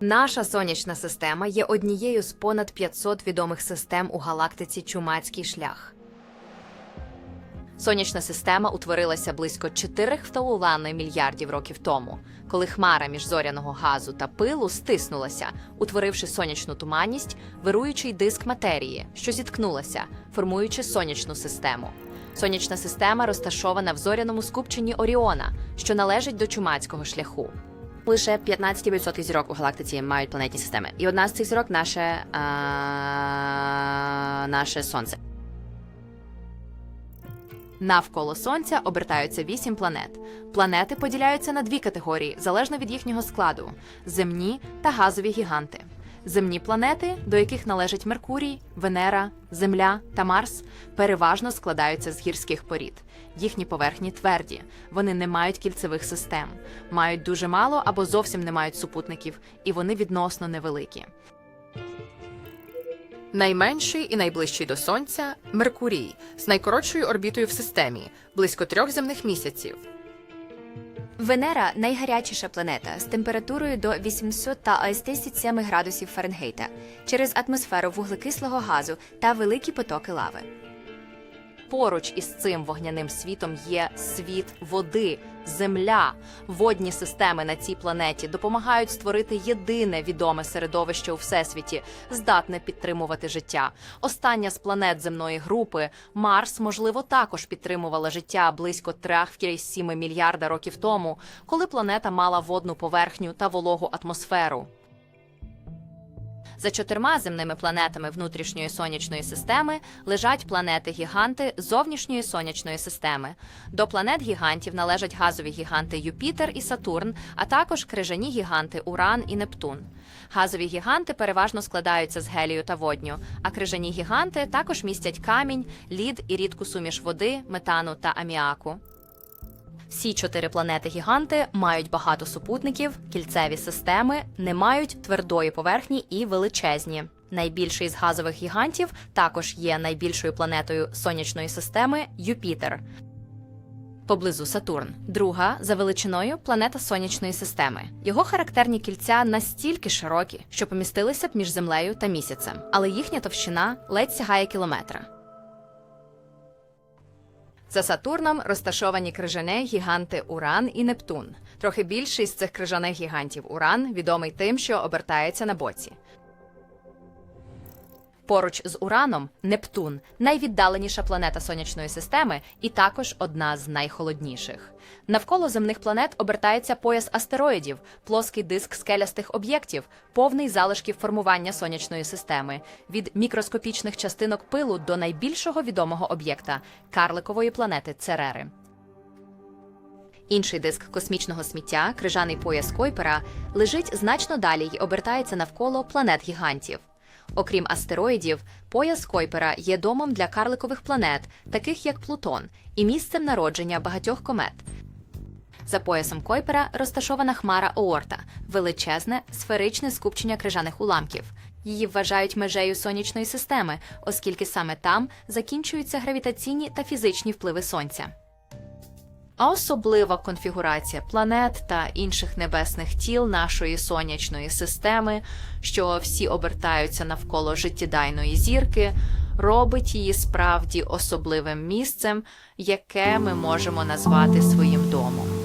Наша сонячна система є однією з понад 500 відомих систем у галактиці Чумацький шлях. Сонячна система утворилася близько 4,5 мільярдів років тому, коли хмара міжзоряного газу та пилу стиснулася, утворивши сонячну туманність, вируючий диск матерії, що зіткнулася, формуючи сонячну систему. Сонячна система розташована в зоряному скупченні Оріона, що належить до чумацького шляху. Лише 15% зірок у галактиці мають планетні системи, і одна з цих зірок наше, а, наше сонце. Навколо сонця обертаються вісім планет. Планети поділяються на дві категорії залежно від їхнього складу: земні та газові гіганти. Земні планети, до яких належать Меркурій, Венера, Земля та Марс, переважно складаються з гірських порід. Їхні поверхні тверді, вони не мають кільцевих систем, мають дуже мало або зовсім не мають супутників, і вони відносно невеликі. Найменший і найближчий до Сонця Меркурій з найкоротшою орбітою в системі близько трьох земних місяців. Венера найгарячіша планета з температурою до 800 та 87 градусів Фаренгейта через атмосферу вуглекислого газу та великі потоки лави. Поруч із цим вогняним світом є світ води, земля. Водні системи на цій планеті допомагають створити єдине відоме середовище у всесвіті, здатне підтримувати життя. Остання з планет земної групи Марс, можливо, також підтримувала життя близько 3,7 мільярда років тому, коли планета мала водну поверхню та вологу атмосферу. За чотирма земними планетами внутрішньої сонячної системи лежать планети-гіганти зовнішньої сонячної системи. До планет гігантів належать газові гіганти Юпітер і Сатурн, а також крижані гіганти Уран і Нептун. Газові гіганти переважно складаються з гелію та водню, а крижані гіганти також містять камінь, лід і рідку суміш води, метану та аміаку. Всі чотири планети-гіганти мають багато супутників, кільцеві системи, не мають твердої поверхні і величезні. Найбільший з газових гігантів також є найбільшою планетою сонячної системи Юпітер. Поблизу Сатурн, друга за величиною планета сонячної системи. Його характерні кільця настільки широкі, що помістилися б між землею та місяцем, але їхня товщина ледь сягає кілометра. За Сатурном розташовані крижане гіганти Уран і Нептун. Трохи більший з цих крижаних гігантів Уран відомий тим, що обертається на боці. Поруч з Ураном Нептун найвіддаленіша планета сонячної системи і також одна з найхолодніших. Навколо земних планет обертається пояс астероїдів, плоский диск скелястих об'єктів, повний залишків формування сонячної системи, від мікроскопічних частинок пилу до найбільшого відомого об'єкта карликової планети Церери. Інший диск космічного сміття, крижаний пояс Койпера, лежить значно далі й обертається навколо планет гігантів. Окрім астероїдів, пояс Койпера є домом для карликових планет, таких як Плутон, і місцем народження багатьох комет. За поясом Койпера розташована хмара Оорта величезне сферичне скупчення крижаних уламків. Її вважають межею сонячної системи, оскільки саме там закінчуються гравітаційні та фізичні впливи сонця. А особлива конфігурація планет та інших небесних тіл нашої сонячної системи, що всі обертаються навколо життєдайної зірки, робить її справді особливим місцем, яке ми можемо назвати своїм домом.